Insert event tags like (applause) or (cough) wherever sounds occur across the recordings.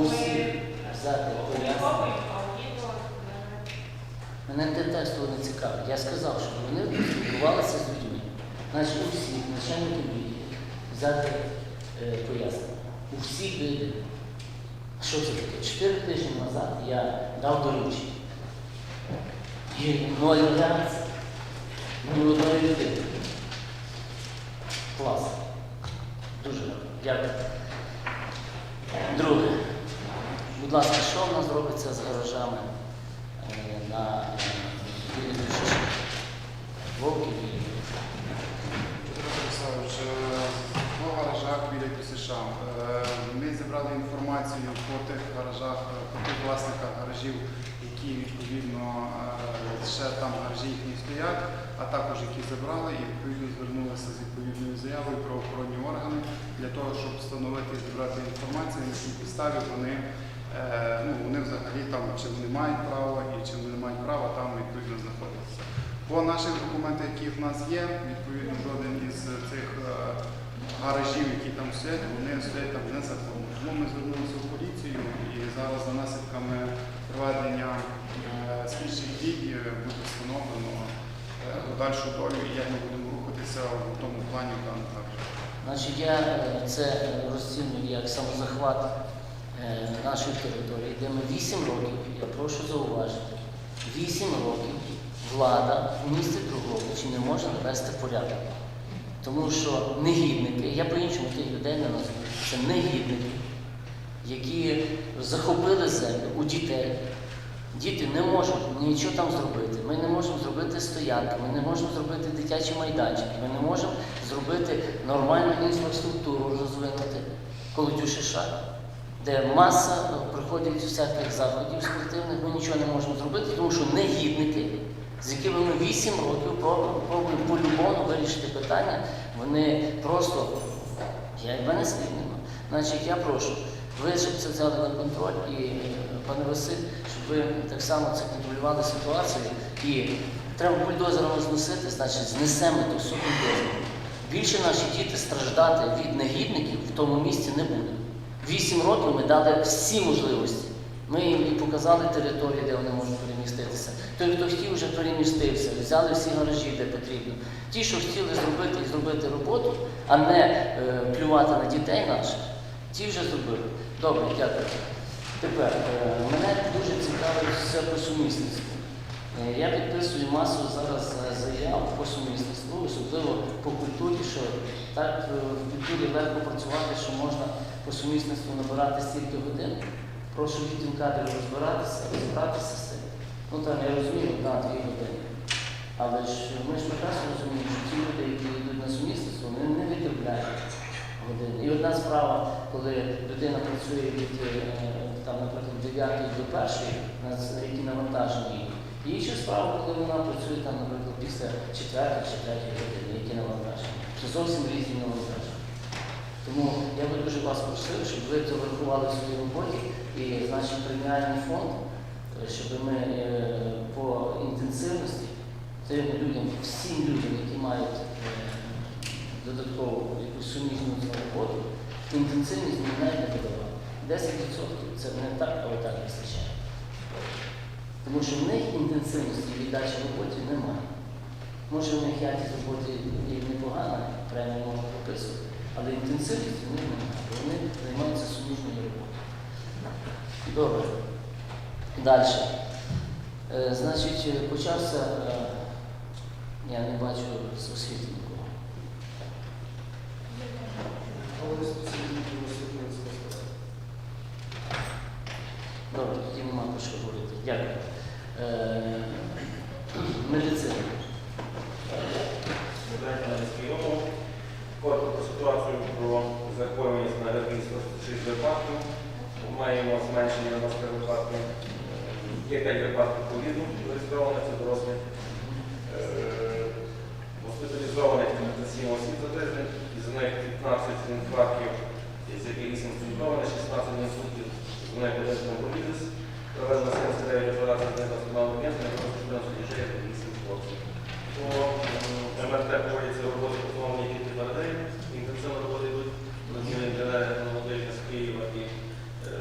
Всіх взяти пояснення. Мене те тексту не цікавить. Я сказав, що вони спілкувалися з людьми. Значить, у всіх начальників відділів взяти е, пояснення. У всіх видів. Що це таке? Чотири тижні назад я дав доручення. І ноль реакції. Ні одної людини. Клас. Дуже. Дякую. Друге. Будь ласка, що в нас робиться з гаражами е, на біля Шишки? Вовків і е, по гаражах біля КСШ. Е, Ми зібрали інформацію по тих гаражах, е, по тих власниках гаражів, які відповідно е, ще там гаражі їхні стоять, а також які забрали і відповідно звернулися з відповідною заявою про охоронні органи для того, щоб встановити і зібрати інформацію, на якій підставі вони. Е, Ну, вони взагалі там чи вони мають право і чи вони не мають права там відповідно знаходитися. По наших документах, які в нас є, відповідно, жоден із цих е, гаражів, які там стоять, вони стоять там незаконно. Тому ми звернулися в поліцію і зараз за наслідками проведення е, слідчих дій буде встановлено подальшу долю і як ми будемо рухатися в тому плані даному гаражі. Значить, я це розцінюю як самозахват нашої території, де ми 8 років, я прошу зауважити, 8 років влада в місті Друговичі не може навести порядок. Тому що негідники, я по-іншому тих людей не назву, це негідники, які захопили землю у дітей. Діти не можуть нічого там зробити. Ми не можемо зробити стоянки, ми не можемо зробити дитячі майданчики, ми не можемо зробити нормальну інфраструктуру розвинути колотю шиша, де маса е, приходить всяких заходів спортивних, ми нічого не можемо зробити, тому що негідники, з якими ми 8 років пробуємо по-любому вирішити питання, вони просто я мене нема. Значить, я прошу, ви щоб це взяли на контроль і пане Василь, щоб ви так само це контролювали ситуацію. І треба бульдозером зносити, значить, знесемо ту всю. Більше наші діти страждати від негідників в тому місці не будуть. Вісім років ми дали всі можливості. Ми їм і показали території, де вони можуть переміститися. Той, хто хотів, вже перемістився, взяли всі гаражі, де потрібно. Ті, що хотіли зробити і зробити роботу, а не е, плювати на дітей наших, ті вже зробили. Добре, дякую. Тепер е, мене дуже цікавить все по сумісництву. Е, Я підписую масу зараз е, заяв по сумісництву, особливо по культурі, що так е, в культурі легко працювати, що можна по сумісництву набирати стільки годин. Прошу відділ кадрів розбиратися, розібратися з цим. Ну там я розумію, одна-дві години. Але ж ми ж прекрасно розуміємо, що ті люди, які йдуть на сумісництво, вони не відробляють години. І одна справа, коли людина працює від е, там, наприклад, 9 до 1, які навантажені. І інша справа, коли вона працює там, наприклад, після 4 чи 3 години, які навантажені. Це зовсім різні навантаження. Тому я би дуже вас просив, щоб ви це врахували в своїй роботі і, значить, преміальний фонд, е, щоб ми е, по інтенсивності тим людям, всім людям, які мають е, додаткову якусь суміжну роботу, інтенсивність ми навіть не подавали. 10% це не так, але так вистачає. Тому що в них інтенсивності віддачі роботі немає. Може, в них якість роботи і непогана, премію можна прописувати, але інтенсивності в них немає, вони займаються суміжною роботою. Добре. Далі. Е, значить, е, почався, е, я не бачу з освіти нікого. Добре, тоді нема про що говорити. Дякую. Е, медицина. Знайомого. Коротко про ситуацію про захворюваність на ревізію 6 випадків. Маємо зменшення на 100 випадків. Є 5 випадків ковіду зареєстрованих, це дорослі. Е, Госпіталізованих 37 осіб за тиждень, із них 15 інфарктів, із яких 8 структованих, 16 інсультів, з них 1 тромболізис. Проведено 79 операцій з національного агентства, на 14 дітей, 8 хлопців. По МРТ проводяться роботи по тому, які передають, інтенсивно роботи йдуть, інженери на з Києва і е,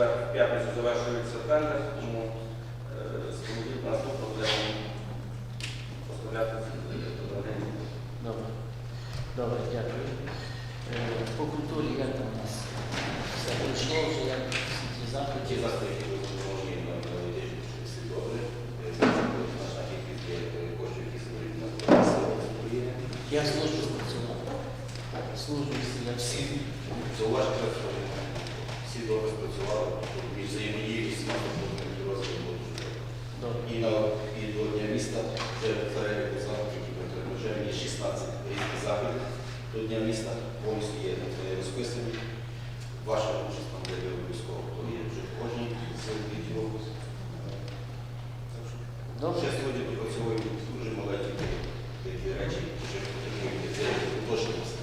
Четвер, в п'ятницю завершується тендер, тому е, з понеділка наступного будемо поставляти легенівські. Добре. Добре, дякую. Е, По культурі як там у нас все пройшло вже, як всі ті заходи? Ті заходи, які ви допоможні нам наведені, всі добре. Наша кількість є коштів, які собі на України. Я службу спрацював. Службу всі, я всі. Зауваження, що всі добре спрацювали, і взаємодії допомогами розвитку. І на і до Дня міста вже перелік заходів, які вже є 16 різних заходів. До Дня міста повністю є е, розписані. Ваша участь там буде обов'язково, то є вже кожній з Добре. Ще сьогодні допрацьовуємо дуже маленькі такі речі, що потребують уточненості.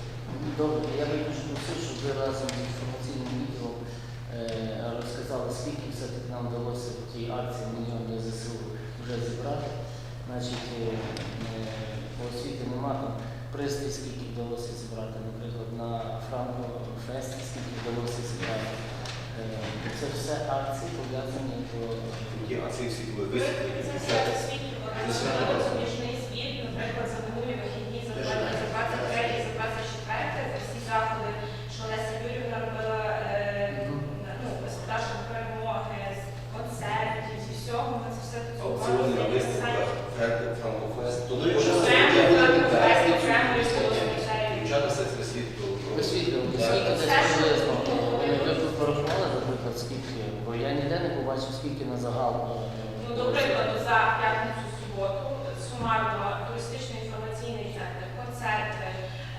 Добре, я дуже просив, щоб ви разом з е, розказали, скільки все-таки нам вдалося в тій акції мільйон ЗСУ вже зібрати. Значить, е, е, по освіті ми там пристрій, скільки вдалося зібрати, наприклад, на Франко Фесті, скільки вдалося зібрати. Е, Це все акції пов'язані до... Які акції всі були висвітлені. все освітні організували суміжний звіт, наприклад, за минулі вихідні, за 20, за 23 і за 24, за всі заходи, що Леся Юрівна робила е, ну, господарчі перемоги, з концертів, зі всього, ми це все тут Аукціони на зробили. виставках, Франкофест. То Окремо, дуже Франкофест, окремо, і було Дівчата все це світло. Висвітлювати, Так. скільки десь приблизно. Ви тут порахували, наприклад, скільки, бо я ніде не побачив, скільки на загал. е, Ну, до прикладу, за п'ятницю суботу сумарно туристичний інформаційний центр, концерти,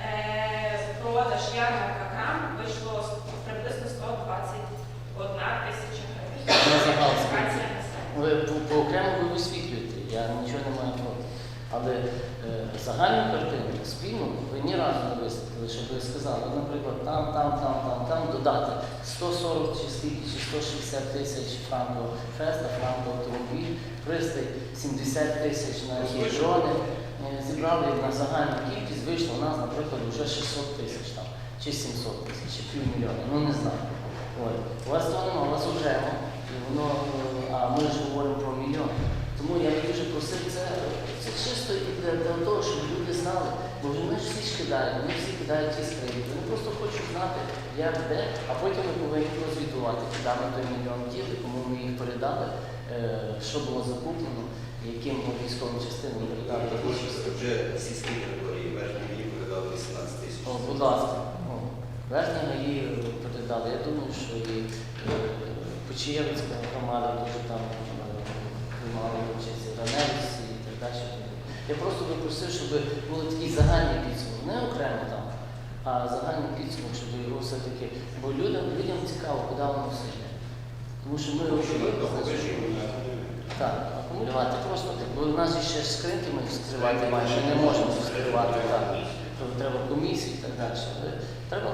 е, продаж ярмарка крам вийшло приблизно 121 тисяча гривень. На загал скільки? Ви по- окремо ви висвітлюєте, я нічого не маю проти. Але е, загальну картину спільну ви ні разу не висвітлили, щоб ви сказали, наприклад, там, там, там, там, там додати 140 чи скільки, чи 160 тисяч франко феста, франко автомобіль, пристрій 70 тисяч на. Е, Зібрали на загальну кількість, вийшло у нас, наприклад, вже 600 тисяч там, чи 700 тисяч, чи півмільйона, ну не знаю. Ой, у вас того немає, у вас окремо, і воно, е, а ми ж говоримо про мільйон. Тому я дуже просив це, це чисто і для, для того, щоб люди знали, бо вони ж всі ж кидають, вони всі кидають ті скриньки. Вони просто хочуть знати, як де, а потім ми повинні розвітувати, куди ми той мільйон діли, кому ми їх передали, е, що було закуплено, яким військовим частинам передали. Вже сільські території верхні мені передали 18 тисяч. Будь ласка. О, Верхні гаї передали. Я думаю, що і е, Почаєвицька громада дуже там е, приймала участь, і Раневськ і так далі. Я просто би просив, щоб були такі загальні підсумки, не окремо там, а загальний підсумок, щоб його все-таки. Бо людям, людям цікаво, куди воно все йде. Тому що ми так, акумулювати просто, бо в нас ще скринки ми скривати майже не можемо скривати так. Тобто треба комісії і так далі. Але треба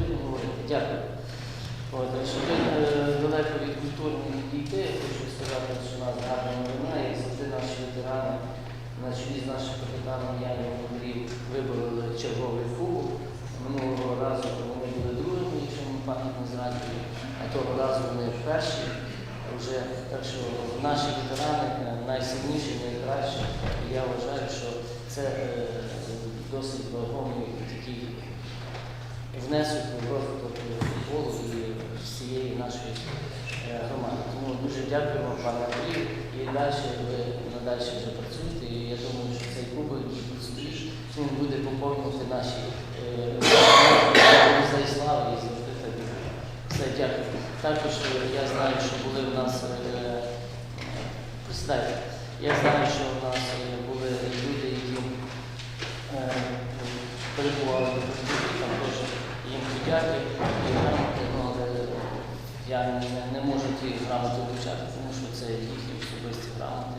людям говорити. Дякую. От, а щоб е, далеко від культурної дійти, я хочу сказати, що у нас гарна новина, і завжди наші ветерани на чолі з нашим капітаном Яном Андрієм вибороли черговий кубок. Минулого разу вони були другими, якщо мені пам'ять не а того разу вони перші. Вже так що наші ветерани е, найсильніші, найкращі. Я вважаю, що це е, досить вагомий такий внесок в розвиток футболу і всієї нашої е, громади. Тому дуже дякую вам, пане Андрію. І далі ви надалі вже працюєте. І я думаю, що цей кубок, який тут стоїть, він буде поповнювати наші е, музеї слави і завжди так. Все, дякую. Також е, я знаю, що були в нас присідайте. Я знаю, що в нас е, були люди, які е, перебували на передовій, там теж їм подяки і грамоти, ну, але я не, не можу ті грамоти вручати, тому що це їхні особисті грамоти.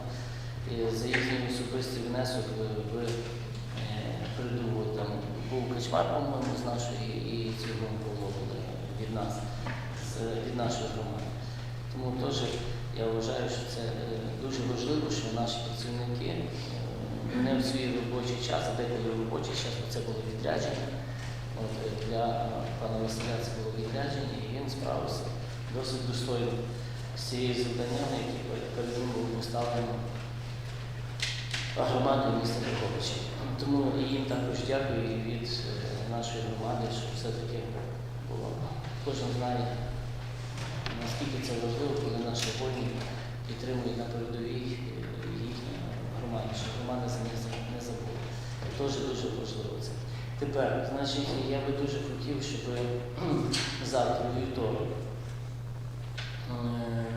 І за їхній особистий внесок в, е, передову. Там був качмар, по-моєму, з нашої і цілому було від нас, від нашої громади. Тому теж я вважаю, що це е, дуже важливо, що наші працівники е, не в свій робочий час, а деколи робочий час, бо це було відрядження. От, для пана Василя це було відрядження, і він справився досить достойно з цією завданням, які перед ним були поставлені громадою міста Дрогобича. Тому і їм також дякую і від е, нашої громади, що все-таки було. Кожен знає, наскільки це важливо, коли наші воїни підтримують на передовій е, їхню громаду, що громада за них не забула. Теж дуже важливо це. Тепер, значить, я би дуже хотів, щоб завтра, вівторок, е,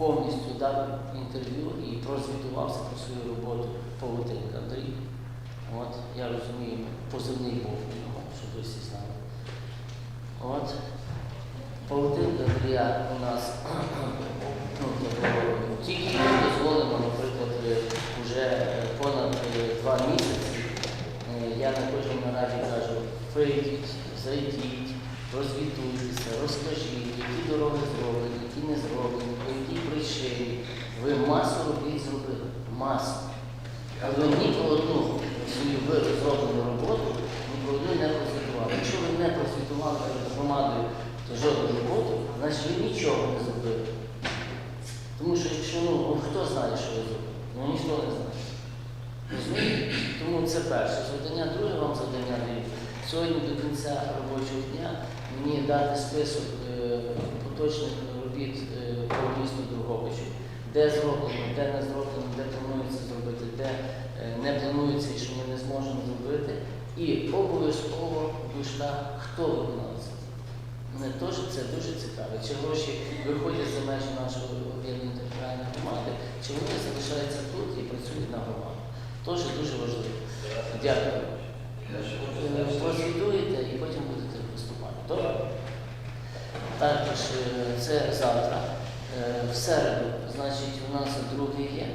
повністю дав інтерв'ю і прозвітувався про свою роботу Павутинка Андрій. От, я розумію, позивний був у нього, щоб всі знали. От. Павутинка Андрія у нас (clears throat) ну, тільки дозволено, наприклад, вже понад е, два місяці. Е, Я на кожній нараді кажу, прийдіть, зайдіть, розвітуйтеся, розкажіть, які дороги зроблені, які не зроблені, якій причині. Ви масу робіт зробили. Масу. Але ні про одну свою зроблену роботу, ні про одну не прозвітували. Якщо ви не прозвітували перед громадою жодну роботу, значить ви нічого не зробили. Тому що якщо ну, ну, хто знає, що ви зробили? Ну ніхто не знає. Розумієте? Тому це перше завдання. Друге вам завдання даю. Сьогодні до кінця робочого дня мені дати список е, поточних робіт е, по місту де зроблено, де не зроблено, де планується зробити, де е, не планується і що ми не зможемо зробити. І обов'язково душа, хто виконавець. Мене теж це дуже цікаво. Чи гроші виходять за межі нашої об'єднаної територіальної громади, чи вони залишаються тут і працюють на громаду. Теж дуже важливо. Дякую. Е, Прозвітуєте і потім будете виступати. Добре? Також е, це завтра. Е, В середу, значить, у нас другий є.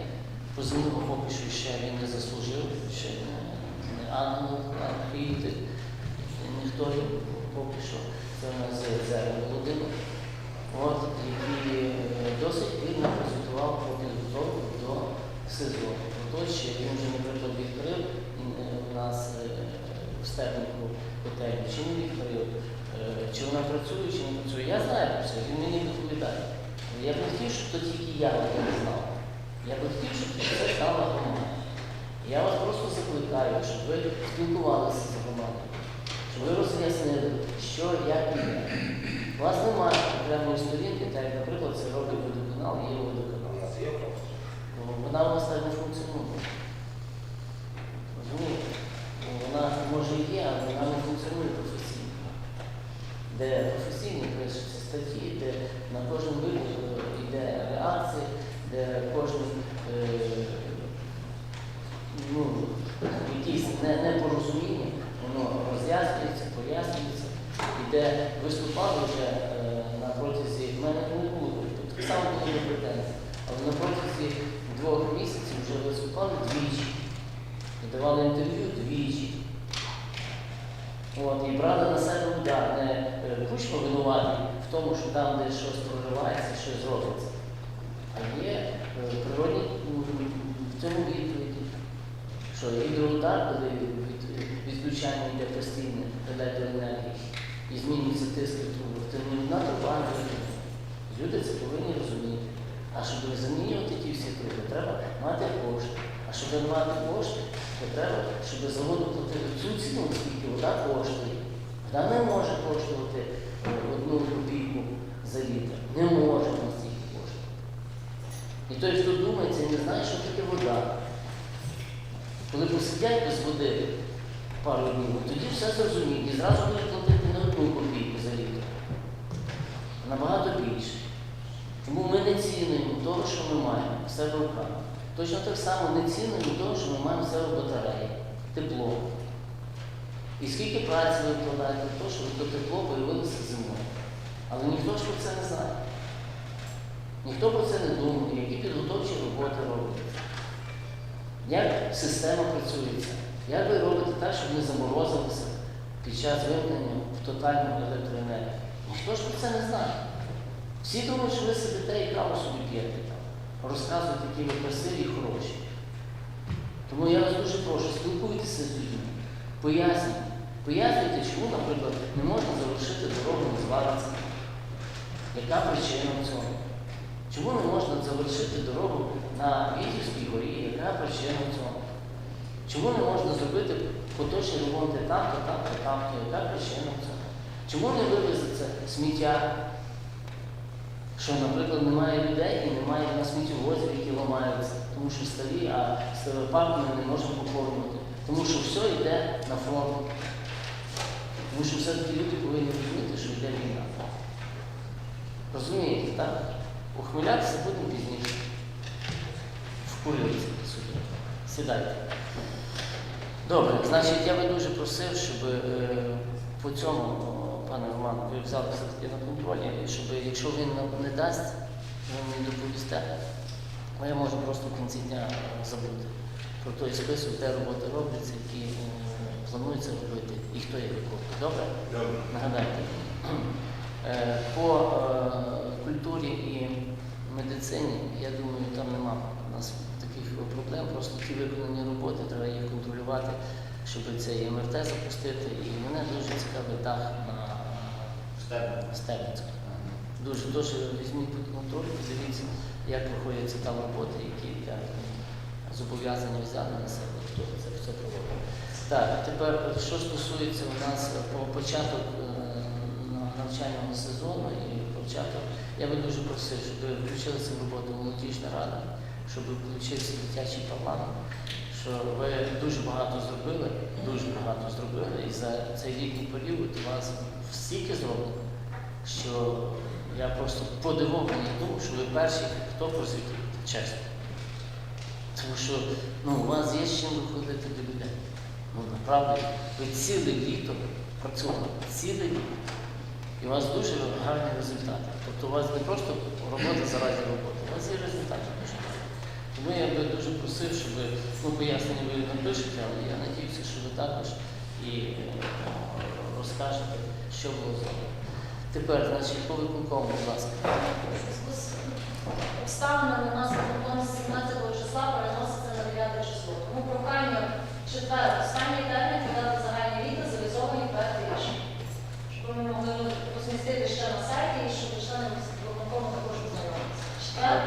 Позивного поки що ще він не заслужив, ще не, ангел, архіїтик, ніхто поки що. Це у нас Зерен Володимир, от, який е, досить вільно презентував про підготовку до СИЗО. Отож, він вже, наприклад, відкрив е, у нас в степнику котельню, чи не відкрив, чи вона працює, чи не працює. Я знаю про це, він мені доповідає. Я б хотів, щоб то тільки я це не знав. Я б хотів, щоб це стала громада. Я вас просто закликаю, щоб ви спілкувалися з громадою, щоб ви роз'яснили, що, як і як. У вас немає окремої сторінки, так як, наприклад, це робить водоканал, є водоканал. Вона у нас так не функціонує. Розумієте? Ну, Вона може і є, але вона не функціонує професійно. Де професійні пишуться статті, де на кожен випадок йде реакція, де кожен е, ну, якісь не- непорозуміння, воно роз'яснюється, пояснюється, і де виступали вже е, на протязі, в мене не було, так само були претензії, але на протязі двох місяців вже виступали двічі, і давали інтерв'ю двічі. От, і брали на себе удар, не е, кучма винуватий в тому, що там десь щось проривається, щось робиться. А є е, природні в цьому відповіді, що гідроудар, коли від, відключання йде постійне електроенергії і змінюється тиск одна труба. Люди це повинні розуміти. А щоб замінювати ті всі труби, треба мати кошти. Щоб мати кошти, то треба, щоб заводу платили цю ціну, скільки вода коштує. Вода не може коштувати е, одну копійку за літр. Не може настільки коштувати. І той, хто думає, це не знає, що таке вода. Коли посидять без води пару днів, тоді все зрозуміють і зразу будуть платити не одну копійку за літр, набагато більше. Тому ми не цінуємо того, що ми маємо в себе в. Точно так само не цінуємо того, що ми маємо в себе батареї, тепло. І скільки праці ви вкладаєте в те, щоб то тепло появилося зимою. Але ніхто ж про це не знає. Ніхто про це не думає, які підготовчі роботи робляться. Як система працюється? Як ви робите так, щоб не заморозилися під час вимкнення в тотальну електроенергію? Ніхто ж про це не знає. Всі думають, що ви сидите і каву собі п'єте там, які ви красиві і хороші. Тому я вас дуже прошу, спілкуйтеся з людьми, пояснюйте. Пояснюйте, чому, наприклад, не можна завершити дорогу на зварці. Яка причина в цьому? Чому не можна завершити дорогу на Вітівській горі? Яка причина в цьому? Чому не можна зробити поточні ремонти там-то, там-то, там-то? Яка причина в цьому? Чому не вивезеться сміття? Що, наприклад, немає людей і немає на сміттєвозів, які ламаються, тому що старі, а старопарк ми не можемо поповнювати. Тому що все йде на фронт. Тому що все-таки люди повинні розуміти, що йде війна. Розумієте, так? Ухмилятися будемо пізніше. Вкурюється сюди. Сідайте. Добре, значить, я би дуже просив, щоб е, по цьому, пане Роман, ви взяли все-таки на контролі, і щоб якщо він нам не дасть, ви мені доповісте, а я можу просто в кінці дня забути про той список, де роботи робляться, які е, планується робити, і хто їх виконує. Добре? Добре. Нагадайте. Е, По е, культурі і медицині, я думаю, там нема у нас таких проблем. Просто ті виконані роботи, треба їх контролювати, щоб цей МРТ запустити. І мене дуже цікавий дах на Стебницьку. Дуже дуже візьміть під контроль, подивіться, як проходяться там роботи, які я зобов'язані взяти на себе, хто це все проводить. Так, тепер, що стосується у нас по початок е, навчального сезону і початок, я би дуже просив, щоб включилися в роботу молодіжна рада, щоб включився дитячий парламент, що ви дуже багато зробили, дуже багато зробили, за цей літній період у вас стільки зроблено, що я просто подивований тому, що ви перші, хто просвітив, чесно. Тому що ну, у вас є з чим виходити до людей. Ну, направду, ви ціле літо працювали, ціле літо. І у вас дуже гарні результати. Тобто у вас не просто робота заради роботи, у вас є результати дуже гарні. Тому я би дуже просив, щоб ви, ну, пояснення ви напишете, але я надіюся, що ви також і е, розкажете, що було зроблено. Тепер, значить, по виконкому, будь ласка. Обставина у нас виконком з 17 числа переноситься на 9 число. Тому прохання четвер, останній термін подати загальні віди, завізовані проекти рішення. Щоб ми могли розмістити ще на сайті і щоб члени виконкому також ознайомитися. Четвер,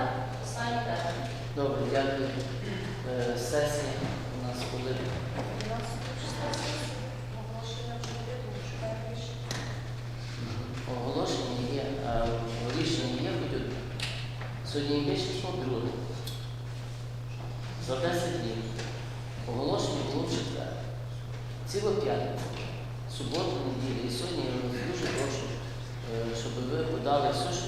останній термін. Добре, дякую. Е, Сесія у нас коли. Оголошення є, а рішення є хоч одне. Сьогодні яке число друге. За 10 днів. Оголошення було в четвер. Ціла п'ятниця, субота, неділя. І сьогодні я вас дуже прошу, е, щоб ви